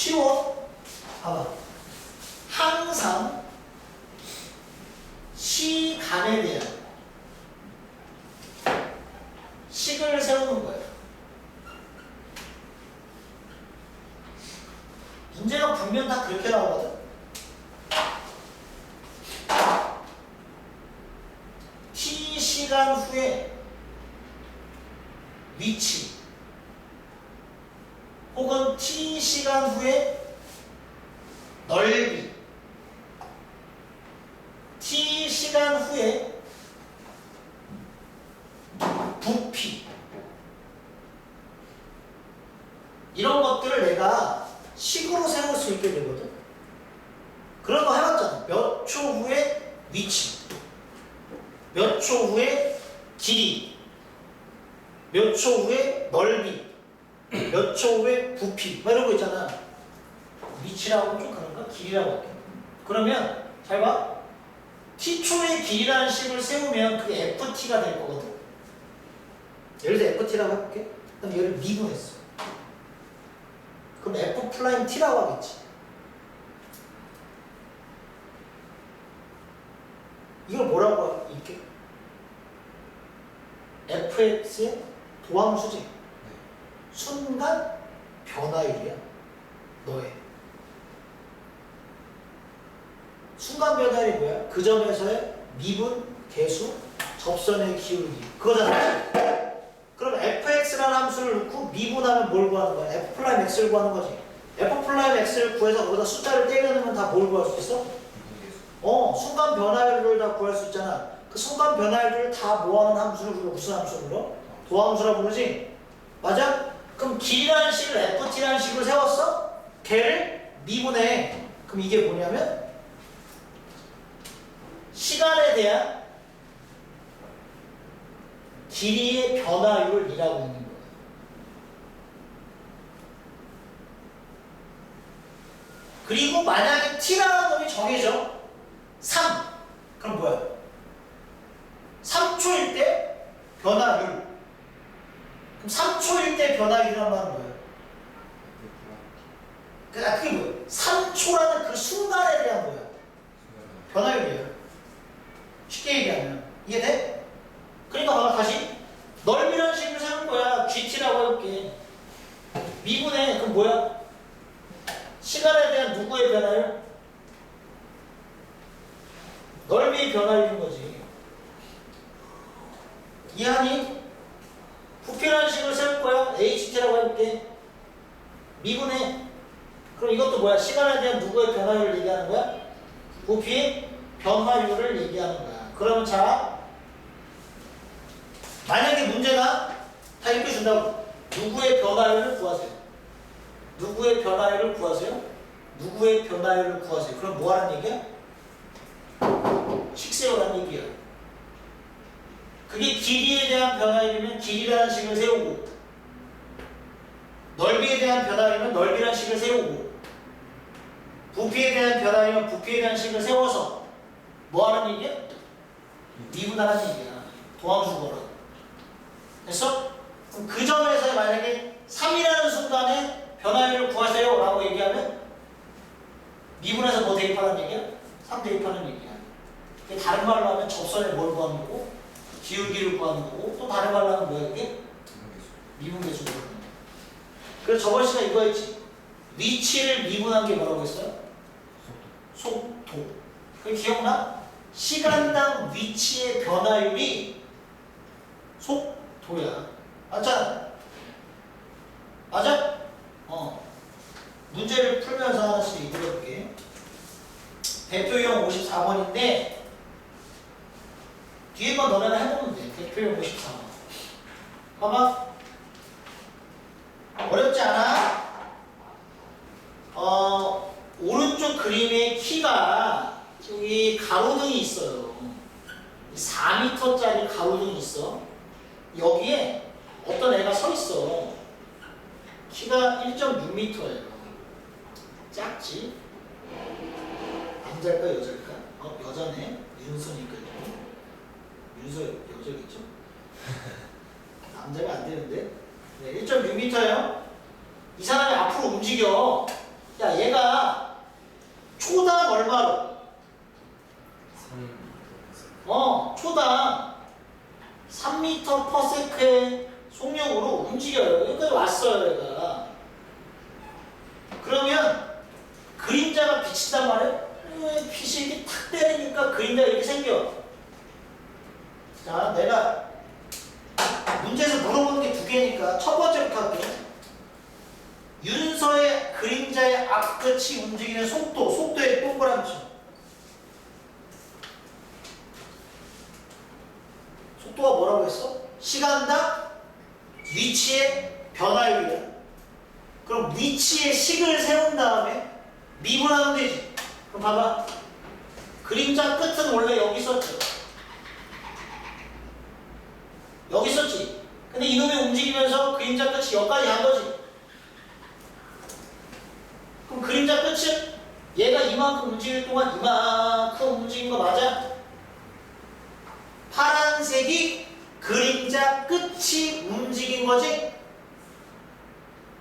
쉬워. 봐봐. 항상 시간에 대한 식을 세우는 거예요. 문제가 분명 다 그렇게 나오거든. 시간 후에 위치 혹은 t 시간 후에 넓이 t 시간 후에 부피 이런 것들을 내가 식으로 세울 수 있게 되거든. 그런 거 해봤잖아. 몇 초 후에 위치, 몇 초 후에 길이, 몇 초 후에 넓이, 몇 초 후에 부피, 뭐 이런 거 있잖아. 위치라고 좀 그런가? 길이라고 할게. 그러면 잘 봐. t초의 길이라는 식을 세우면 그게 ft가 될 거거든. 예를 들어 ft라고 해볼게. 그럼 얘를 미분했어. 그럼 f 플라임 t라고 하겠지. 이걸 뭐라고 할게? fx의 도함수지. 순간 변화율이야. 너의. 순간 변화율이 뭐야? 그 점에서의 미분, 개수, 접선의 기울기. 그거잖아. 그럼 fx라는 함수를 넣고 미분하면 뭘 구하는 거야? f 플라임 x를 구하는 거지. f 플라임 x를 구해서 거기다 숫자를 때려넣으면 다 뭘 구할 수 있어? 어, 순간 변화율을 다 구할 수 있잖아. 그 순간 변화율을 다 모아놓은 함수를 불러. 무슨 함수를 불러? 도함수라 부르지? 맞아? 그럼 길이라는 식을 ft라는 식으로 세웠어? 걔를 미분해. 그럼 이게 뭐냐면 시간에 대한 길이의 변화율을 일하고 있는 거예요. 그리고 만약에 t라는 놈이 정해져 3 그럼 뭐야? 3초일 때 변화율 그럼 3초일 때 변화율이란 말은 뭐예요? 그- 그게 뭐예요? 3초라는 그 순간에 대한 뭐야? 변화율이에요. 쉽게 얘기하면 이해돼? 그러니까 봐봐 다시 넓이라는 식으로 세운 거야. GT라고 해볼게. 미분의 그럼 뭐야? 시간에 대한 누구의 변화율? 넓이의 변화율인 거지. 이해하니? 부피라는 식으로 세울 거야. HT라고 해볼게. 미분의 그럼 이것도 뭐야? 시간에 대한 누구의 변화율을 얘기하는 거야? 부피의 변화율을 얘기하는 거야. 그러면 자, 만약에 문제가 다 이렇게 준다고 누구의 변화율을 구하세요. 누구의 변화율을 구하세요. 누구의 변화율을 구하세요. 그럼 뭐 하는 얘기야? 식세요라는 얘기야. 그게 길이에 대한 변화율이면 길이라는 식을 세우고 넓이에 대한 변화율이면 넓이라는 식을 세우고 부피에 대한 변화율이면 부피에 대한 식을 세워서 뭐 하는 얘기야? 미분하는 얘기야. 도함수 걸어. 됐어? 그럼 그 점에서 만약에 3이라는 순간에 변화율을 구하세요 라고 얘기하면 미분해서 뭐 대입하는 얘기야? 3 대입하는 얘기야. 다른 말로 하면 접선에 뭘 구하는 거고 기울기를 구하는 거고 또 다른 말로 하면 뭐야 이게? 미분계수 거야. 그래서 저번 시간 이거 했지. 위치를 미분한 게 뭐라고 했어요? 속도. 그게 기억나? 시간당 위치의 변화율이 속도야. 맞잖아. 맞아? 어. 문제를 풀면서 하나씩 읽어볼게. 대표용 54번인데 뒤에만 너네가 해보면 돼. 대표용 54번. 봐봐. 어렵지 않아? 어, 오른쪽 그림의 키가 여기 가로등이 있어요. 4m짜리 가로등이 있어. 여기에 어떤 애가 서 있어. 키가 1.6m예요. 작지? 남자일까 여자일까? 어 여자네. 윤서니까 윤서 여자겠죠? 남자가 안 되는데. 네, 1.6m예요. 이 사람이 앞으로 움직여. 야, 얘가 초당 얼마로? 어, 초당 3m 퍼세크의 속력으로 움직여요. 여기까지 왔어요, 얘가. 그러면 그림자가 비친단 말이에요. 어, 빛이 이렇게 탁 때리니까 그림자가 이렇게 생겨. 앞끝이 움직이는 속도, 속도의 동그라미 쳐. 속도가 뭐라고 했어? 시간당 위치의 변화율이야. 그럼 위치의 식을 세운 다음에 미분하면 되지. 그럼 봐봐. 그림자 끝은 원래 여기 있었죠. 여기 있었지. 근데 이놈이 움직이면서 그림자 끝이 여기까지 간 거지. 그럼 그림자 끝은 얘가 이만큼 움직일 동안 이만큼 움직인 거 맞아? 파란색이 그림자 끝이 움직인 거지?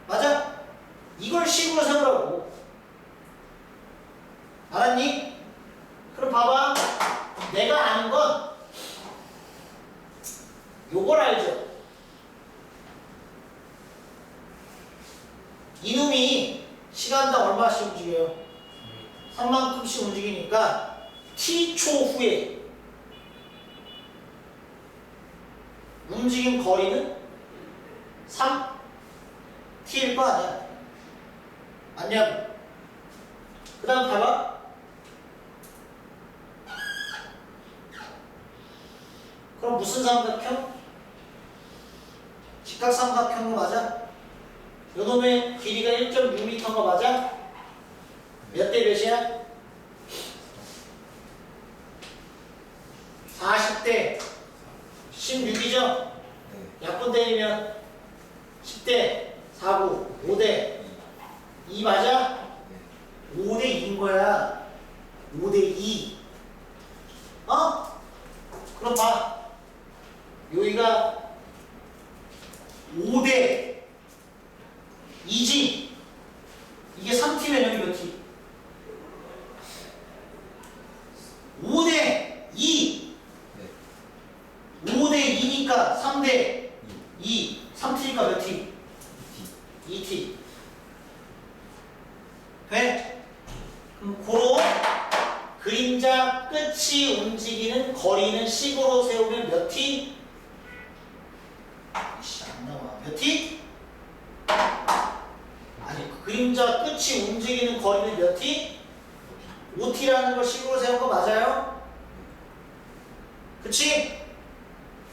맞아? 이걸 식으로 세우라고. 알았니? 그럼 봐봐. 내가 아는 건 요걸 알죠? 이놈이 시간당 얼마씩 움직여요? 3만큼씩 움직이니까 t초 후에 움직임 거리는 3 t일 거 아니야? 맞냐고? 그 다음 봐봐. 그럼 무슨 삼각형? 직각삼각형거 맞아? 요놈의 길이가 1.6m인 거 맞아? 몇 대 몇이야? 40대 16이죠? 네. 약분 때리면 10대 4구 5대. 2 맞아? 네. 5대 2인 거야. 5대 2 어? 그럼 봐. 여기가 5대 2지 이게 3T면 여기 몇 T? 5대 2 네 5대 2니까 3대 2 2 3T니까 몇 T? 2T 2T 돼? 그럼 고로 그림자 끝이 움직이는 거리는 식으로 세우면 몇 T? 이씨 안 나와 몇 T? 아니 그 그림자 끝이 움직이는 거리는 몇 T? 5T라는 걸 식으로 세운 거 맞아요? 그치?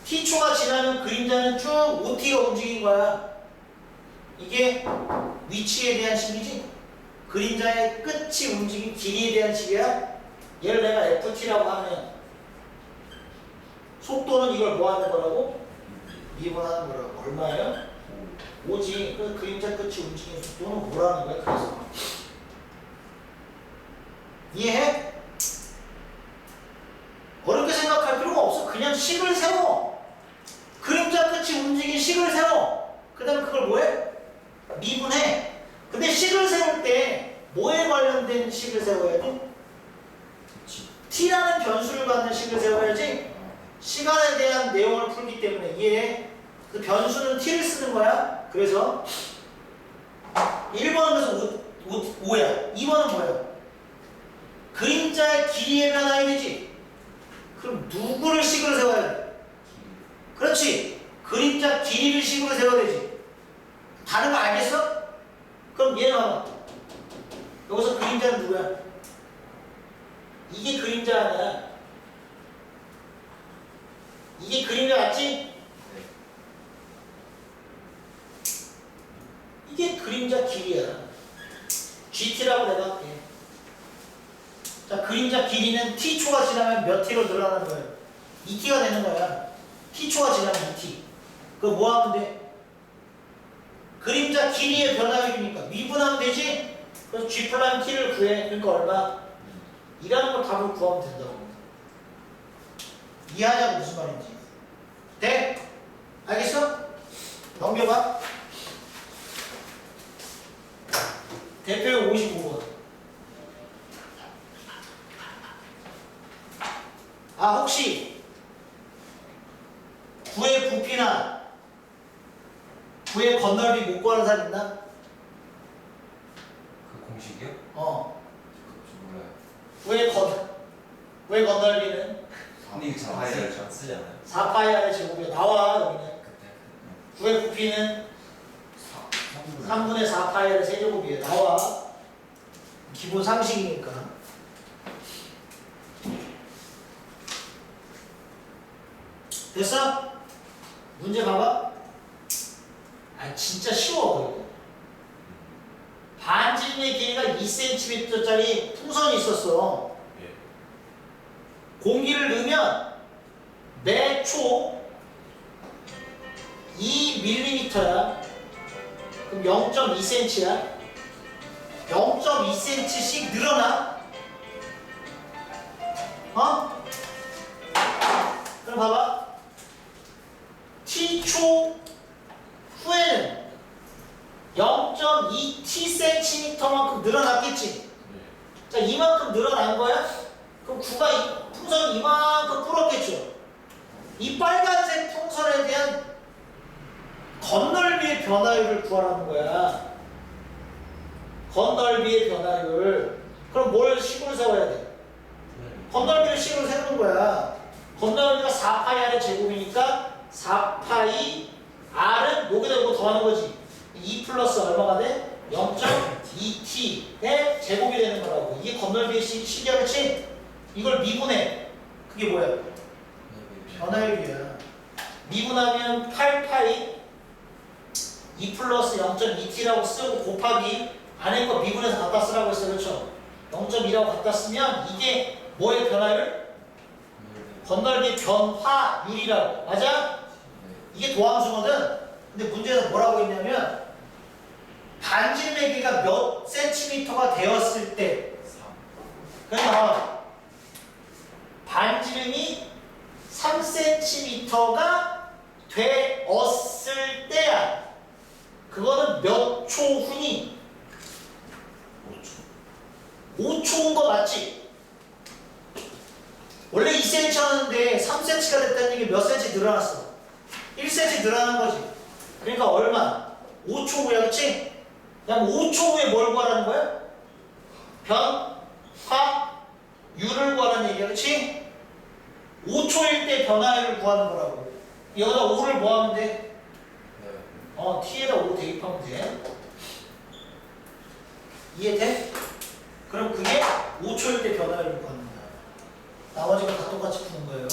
T초가 지나면 그림자는 쭉 5T가 움직인 거야 이게 위치에 대한 식이지 그림자의 끝이 움직인 길이에 대한 식이야 얘를 내가 FT라고 하면 속도는 이걸 뭐 하는 거라고? 미분하는 거라고 얼마예요? 5지 그 그림자 끝이 움직이는 속도는 뭐라는 거야 그래서 이해해? 어렵게 생각할 필요가 없어 그냥 식을 세워 그림자 끝이 움직인 식을 세워 그 다음에 그걸 뭐해? 미분해. 근데 식을 세울 때 뭐에 관련된 식을 세워야 돼? T라는 변수를 갖는 식을 세워야지 아, 시간에 대한 내용을 풀기 때문에 이해해? 그 변수는 t를 쓰는 거야. 그래서 1번은 그래서 5, 5, 5야. 2번은 뭐야? 그림자의 길이의 변화율이지. 그럼 누구를 식으로 세워야 돼? 그렇지. 그림자 길이를 식으로 세워야 되지. 다른 거 알겠어? 그럼 얘는. 여기서 그림자는 누구야? 이게 그림자 아니야. 이게 그림자 맞지? 네 이게 그림자 길이야. GT라고 내가 할게. 자, 그림자 길이는 T초가 지나면 몇 T로 늘어나는 거예요? 2T가 되는 거야. T초가 지나면 2T. 그거 뭐 하면 돼? 그림자 길이의 변화율이니까 미분하면 되지? 그래서 G 플라임 T를 구해. 그러니까 얼마? 이라는 걸 답을 구하면 된다고 합니다. 이하냐고 무슨 말인지. 네? 알겠어? 넘겨봐. 대표의 55번. 아, 혹시 구의 부피나 구의 건널비 못 구하는 사람 있나? 그 공식이요? 어. 왜 건널비는 근데 이거 잘안 쓰죠? 안 쓰잖아요. 4파이R의 제곱이 나와 여기는 그때. 구의 부피는 3, 3분의 4파이R의 세제곱이에요 나와 기본 상식이니까 됐어? 문제 봐봐 아 진짜 쉬워 이거 반지름의 길이가 2cm짜리 풍선이 있었어 예. 공기를 넣으면 매초 2mm야. 그럼 0.2cm야. 0.2cm씩 늘어나. 어? 그럼 봐봐. t초 후에는 0.2tcm만큼 늘어났겠지. 자, 이만큼 늘어난 거야? 그럼 구가 이- 풍선이 이만큼 불었겠죠. 이 빨간색 풍선에 대한 건널비의 변화율을 구하라는 거야. 건널비의 변화율. 그럼 뭘 식으로 세워야 돼? 건널비를 식으로 세우는 거야. 건널비가 4파이 r의 제곱이니까 4파이 r은 여기다 이거 더하는 거지. 2 플러스 얼마가 돼? 0.2t의 제곱이 되는 거라고. 이게 건널비의 식- 식이야, 그치? 이걸 미분해. 그게 뭐야? 변화율이야. 미분하면 8파이 2 플러스 0.2t라고 쓰고 곱하기 안에 거 미분해서 갖다 쓰라고 했어요. 그렇죠? 0.2라고 갖다 쓰면 이게 뭐의 변화율? 건널비의 변화율이라고. 맞아? 이게 도함수거든. 근데 문제에서 뭐라고 했냐면 길이가 몇 센티미터가 되었을 때 그러니까 반지름이 3cm가 되었을 때야. 그거는 몇 초 후니? 5초인 거 맞지? 원래 2cm였는데 3cm가 됐다는 얘기 몇 cm 늘어났어? 1cm 늘어난 거지. 그러니까 얼마? 5초 후야, 그치? 그냥 5초 후에 뭘 구하라는 거야? 변, 화, 유를 구하라는 얘기야, 그치? 5초일 때 변화율을 구하는 거라고. 여기다 5를 뭐 하면 돼? 네. 어, t에다 5 대입하면 돼. 이해돼? 그럼 그게 5초일 때 변화율을 구하는 거야. 나머지가 다 똑같이 푸는 거예요.